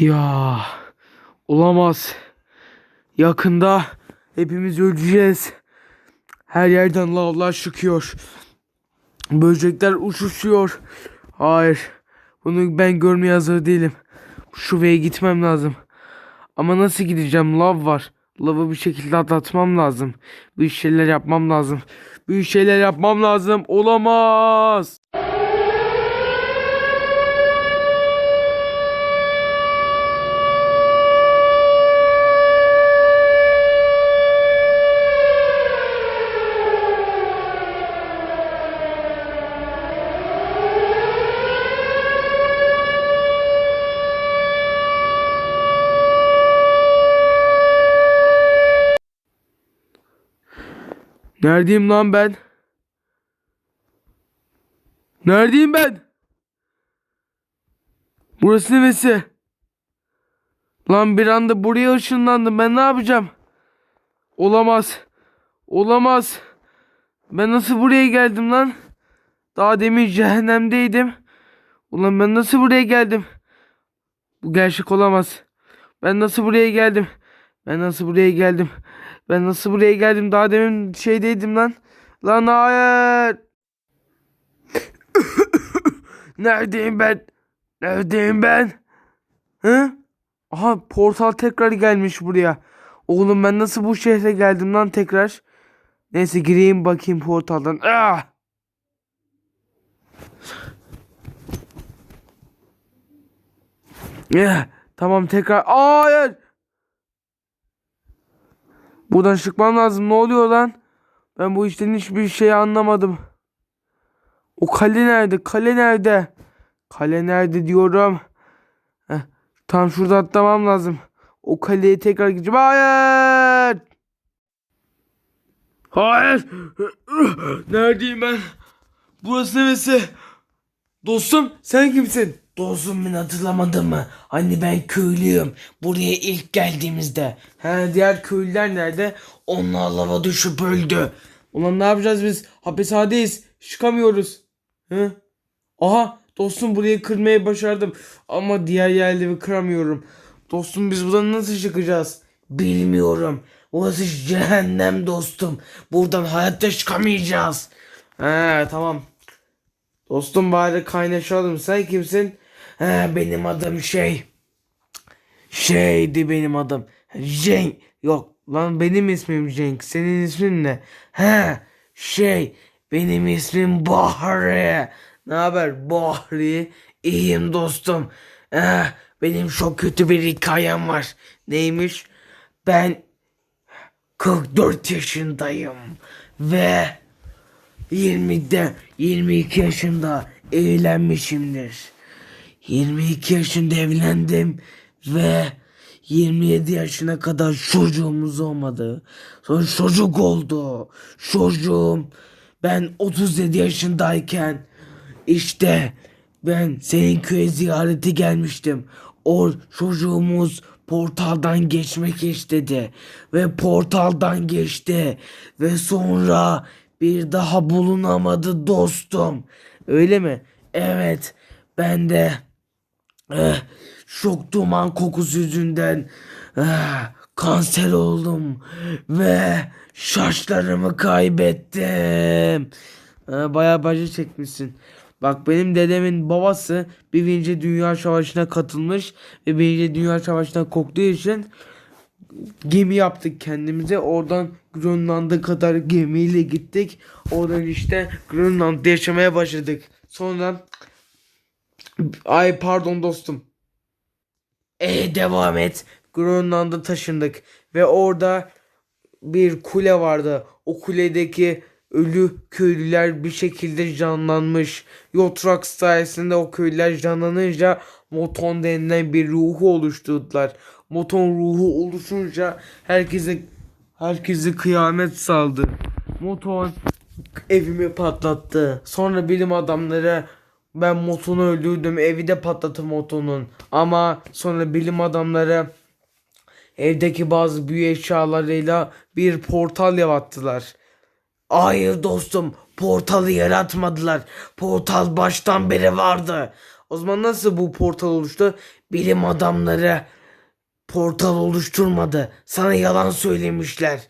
Ya olamaz. Yakında hepimiz öleceğiz. Her yerden lavlar çıkıyor. Böcekler uçuşuyor. Hayır. Bunu ben görmeye hazır değilim. Şuraya gitmem lazım. Ama nasıl gideceğim? Lav var. Lavı bir şekilde atlatmam lazım. Büyük şeyler yapmam lazım. Büyük şeyler yapmam lazım. Olamaz. Neredeyim lan ben? Neredeyim ben? Burası neresi? Lan bir anda buraya ışınlandım. Ben ne yapacağım? Olamaz. Olamaz. Ben nasıl buraya geldim lan? Daha demin cehennemdeydim. Ulan ben nasıl buraya geldim? Bu gerçek olamaz. Ben nasıl buraya geldim? Ben nasıl buraya geldim? Ben nasıl buraya geldim? Daha demin şeydeydim lan. Lan hayır. Neredeyim ben? Neredeyim ben? Hı? Aha portal tekrar gelmiş buraya. Oğlum ben nasıl bu şehre geldim lan tekrar? Neyse gireyim bakayım portaldan. Ah! Eh, tamam tekrar. Hayır. Buradan çıkmam lazım. Ne oluyor lan? Ben bu işten hiçbir şey anlamadım. O kale nerede? Kale nerede? Kale nerede diyorum. Heh, tam şurada atlamam lazım. O kaleye tekrar gideceğim. Hayır! Hayır! Neredeyim ben? Burası neresi? Dostum sen kimsin? Dostum beni hatırlamadın mı? Hani ben köylüyüm. Buraya ilk geldiğimizde. He diğer köylüler nerede? Onlar lava düşüp öldü. Ulan ne yapacağız biz? Hapishanedeyiz. Çıkamıyoruz. Hı? Aha dostum burayı kırmayı başardım. Ama diğer yerleri kıramıyorum. Dostum biz buradan nasıl çıkacağız? Bilmiyorum. Burası cehennem dostum. Buradan hayatta çıkamayacağız. He tamam. Dostum bari kaynaşalım. Sen kimsin? He, benim adım şey. Şeydi benim adım. Cenk. Yok lan benim ismim Cenk. Senin ismin ne? He şey. Benim ismim Bahri. Ne haber Bahri? İyiyim dostum. Eh, benim çok kötü bir hikayem var. Neymiş? Ben 44 yaşındayım ve 20'de 22 yaşında evlenmişimdir. 22 yaşında evlendim ve 27 yaşına kadar çocuğumuz olmadı. Sonra çocuk oldu. Çocuğum ben 37 yaşındayken işte ben senin köye ziyarete gelmiştim. O çocuğumuz portaldan geçmek istedi ve portaldan geçti ve sonra bir daha bulunamadı dostum. Öyle mi? Evet ben de eh, çok duman kokusu yüzünden eh, kanser oldum ve şaşlarımı kaybettim. Ha, bayağı bacı çekmişsin. Bak benim dedemin babası Birinci Dünya Savaşı'na katılmış ve Birinci Dünya Savaşı'na korktuğu için gemi yaptık kendimize. Oradan Grönland'a kadar gemiyle gittik. Oradan işte Grönland'da yaşamaya başladık. Sonra ay pardon dostum. E devam et. Grönland'a taşındık ve orada bir kule vardı. O kuledeki ölü köylüler bir şekilde canlanmış. Yotrax sayesinde o köylüler canlanınca Moton denilen bir ruhu oluşturdular. Moton ruhu oluşunca herkese herkese kıyamet saldı. Moton evimi patlattı. Sonra bilim adamları ben Moton'u öldürdüm evi de patlattı Moton'un. Ama sonra bilim adamları evdeki bazı büyü eşyalarıyla bir portal yarattılar. Hayır dostum portalı yaratmadılar. Portal baştan beri vardı. O zaman nasıl bu portal oluştu? Bilim adamları portal oluşturmadı. Sana yalan söylemişler.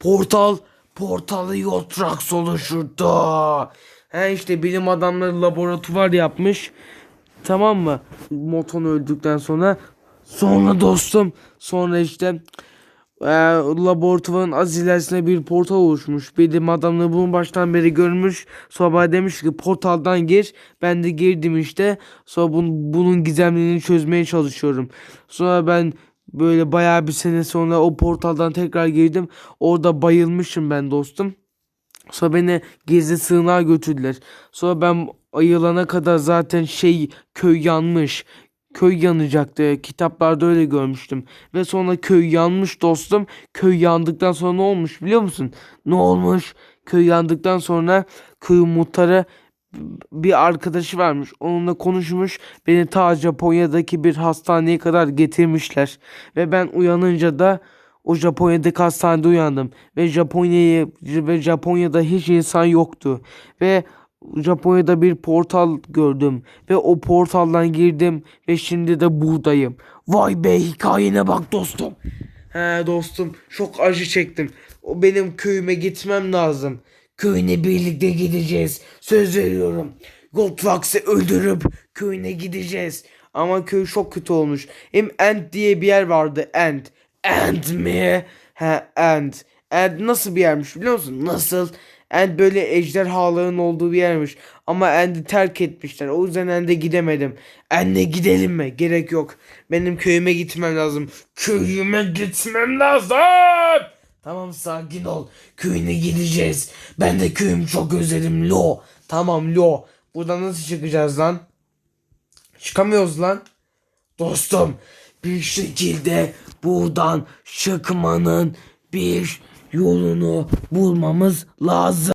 Portal, portalı Yotrax oluşturdu. He işte bilim adamları laboratuvar yapmış. Tamam mı? Moton öldükten sonra. Sonra dostum. Sonra işte e, laboratuvarın az ilerisine bir portal oluşmuş. Bilim adamları bunu baştan beri görmüş. Sonra bana demiş ki portaldan gir. Ben de girdim işte. Sonra bun, bunun gizemlerini çözmeye çalışıyorum. Sonra ben böyle bayağı bir sene sonra o portaldan tekrar girdim. Orada bayılmışım ben dostum. Sonra beni gizli sığınağa götürdüler. Sonra ben ayılana kadar zaten şey köy yanmış. Köy yanacaktı. Kitaplarda öyle görmüştüm. Ve sonra köy yanmış dostum. Köy yandıktan sonra ne olmuş biliyor musun? Ne olmuş? Köy yandıktan sonra köy muhtarı bir arkadaşı varmış. Onunla konuşmuş. Beni ta Japonya'daki bir hastaneye kadar getirmişler. Ve ben uyanınca da o Japonya'daki hastanede uyandım. Ve Japonya'ya ve Japonya'da hiç insan yoktu. Ve Japonya'da bir portal gördüm. Ve o portaldan girdim. Ve şimdi de buradayım. Vay be hikayene bak dostum. He dostum çok acı çektim. O benim köyüme gitmem lazım. Köyüne birlikte gideceğiz. Söz veriyorum. Goldfox'ı öldürüp köyüne gideceğiz. Ama köy çok kötü olmuş. Hem End diye bir yer vardı. End. End mi? He End. End nasıl bir yermiş biliyor musun? Nasıl? End böyle ejderhaların olduğu bir yermiş. Ama End'i terk etmişler. O yüzden End'e gidemedim. End'e gidelim mi? Gerek yok. Benim köyüme gitmem lazım. Köyüme gitmem lazım. Tamam sakin ol. Köyüne gideceğiz. Ben de köyümü çok özledim lo. Tamam Lo. Buradan nasıl çıkacağız lan? Çıkamıyoruz lan. Dostum bir şekilde buradan çıkmanın bir yolunu bulmamız lazım.